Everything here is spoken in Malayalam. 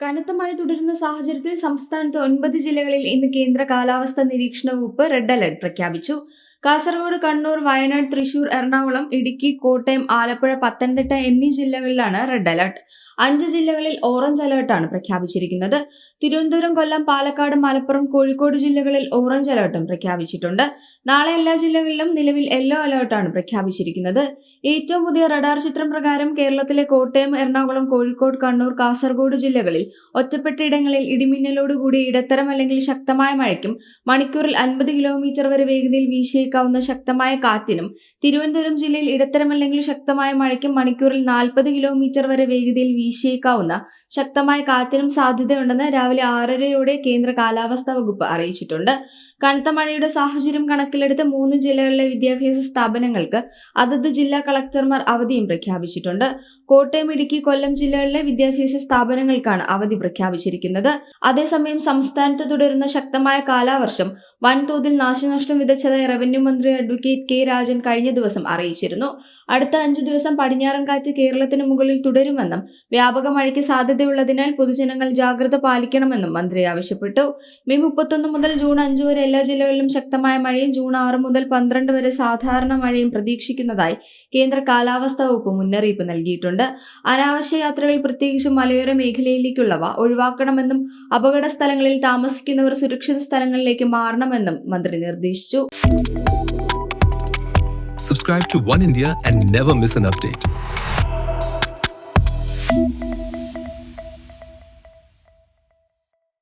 കനത്ത മഴ തുടരുന്ന സാഹചര്യത്തിൽ സംസ്ഥാനത്ത് ഒൻപത് ജില്ലകളിൽ ഇന്ന് കേന്ദ്ര കാലാവസ്ഥാ നിരീക്ഷണ വകുപ്പ് റെഡ് അലർട്ട് പ്രഖ്യാപിച്ചു. കാസർഗോഡ് കണ്ണൂർ വയനാട് തൃശൂർ എറണാകുളം ഇടുക്കി കോട്ടയം ആലപ്പുഴ പത്തനംതിട്ട എന്നീ ജില്ലകളിലാണ് റെഡ് അലർട്ട്. അഞ്ച് ജില്ലകളിൽ ഓറഞ്ച് അലർട്ടാണ് പ്രഖ്യാപിച്ചിരിക്കുന്നത്. തിരുവനന്തപുരം കൊല്ലം പാലക്കാട് മലപ്പുറം കോഴിക്കോട് ജില്ലകളിൽ ഓറഞ്ച് അലർട്ടും പ്രഖ്യാപിച്ചിട്ടുണ്ട്. നാളെ എല്ലാ ജില്ലകളിലും നിലവിൽ യെല്ലോ അലർട്ടാണ് പ്രഖ്യാപിച്ചിരിക്കുന്നത്. ഏറ്റവും പുതിയ റഡാർ ചിത്രം പ്രകാരം കേരളത്തിലെ കോട്ടയം എറണാകുളം കോഴിക്കോട് കണ്ണൂർ കാസർഗോഡ് ജില്ലകളിൽ ഒറ്റപ്പെട്ടയിടങ്ങളിൽ ഇടിമിന്നലോടുകൂടി ഇടത്തരം അല്ലെങ്കിൽ ശക്തമായ മഴയ്ക്കും മണിക്കൂറിൽ അൻപത് കിലോമീറ്റർ വരെ വേഗതയിൽ വീശിയേക്കാവുന്ന ശക്തമായ കാറ്റിനും തിരുവനന്തപുരം ജില്ലയിൽ ഇടത്തരമല്ലെങ്കിൽ ശക്തമായ മഴയ്ക്കും മണിക്കൂറിൽ നാൽപ്പത് കിലോമീറ്റർ വരെ വേഗതയിൽ വീശിയേക്കാവുന്ന ശക്തമായ കാറ്റിനും സാധ്യതയുണ്ടെന്ന് രാവിലെ ആറരയോടെ കേന്ദ്ര കാലാവസ്ഥാ വകുപ്പ് അറിയിച്ചിട്ടുണ്ട്. കനത്ത മഴയുടെ സാഹചര്യം കണക്കിലെടുത്ത് മൂന്ന് ജില്ലകളിലെ വിദ്യാഭ്യാസ സ്ഥാപനങ്ങൾക്ക് അതത് ജില്ലാ കളക്ടർമാർ അവധിയും പ്രഖ്യാപിച്ചിട്ടുണ്ട്. കോട്ടയം ഇടുക്കി കൊല്ലം ജില്ലകളിലെ വിദ്യാഭ്യാസ സ്ഥാപനങ്ങൾക്കാണ് അവധി പ്രഖ്യാപിച്ചിരിക്കുന്നത്. അതേസമയം സംസ്ഥാനത്ത് തുടരുന്ന ശക്തമായ കാലാവർഷം വൻതോതിൽ നാശനഷ്ടം വിതച്ചതായി റവന്യൂ മന്ത്രി അഡ്വക്കേറ്റ് കെ രാജൻ കഴിഞ്ഞ ദിവസം അറിയിച്ചിരുന്നു. അടുത്ത അഞ്ചു ദിവസം പടിഞ്ഞാറൻ കാറ്റ് കേരളത്തിന് മുകളിൽ തുടരുമെന്നും വ്യാപക മഴയ്ക്ക് സാധ്യതയുള്ളതിനാൽ പൊതുജനങ്ങൾ ജാഗ്രത പാലിക്കണമെന്നും മന്ത്രി ആവശ്യപ്പെട്ടു. മെയ് മുപ്പത്തൊന്ന് മുതൽ ജൂൺ അഞ്ച് വരെ എല്ലാ ജില്ലകളിലും ശക്തമായ മഴയും ജൂൺ ആറ് മുതൽ പന്ത്രണ്ട് വരെ സാധാരണ മഴയും പ്രതീക്ഷിക്കുന്നതായി കേന്ദ്ര കാലാവസ്ഥാ വകുപ്പ് മുന്നറിയിപ്പ് നൽകിയിട്ടുണ്ട് അനാവശ്യ യാത്രകൾ പ്രത്യേകിച്ച് മലയോര മേഖലയിലേക്കുള്ളവ ഒഴിവാക്കണമെന്നും അപകട സ്ഥലങ്ങളിൽ താമസിക്കുന്നവർ സുരക്ഷിത സ്ഥലങ്ങളിലേക്ക് മാറണമെന്നും മന്ത്രി നിർദ്ദേശിച്ചു Subscribe to One India and never miss an update.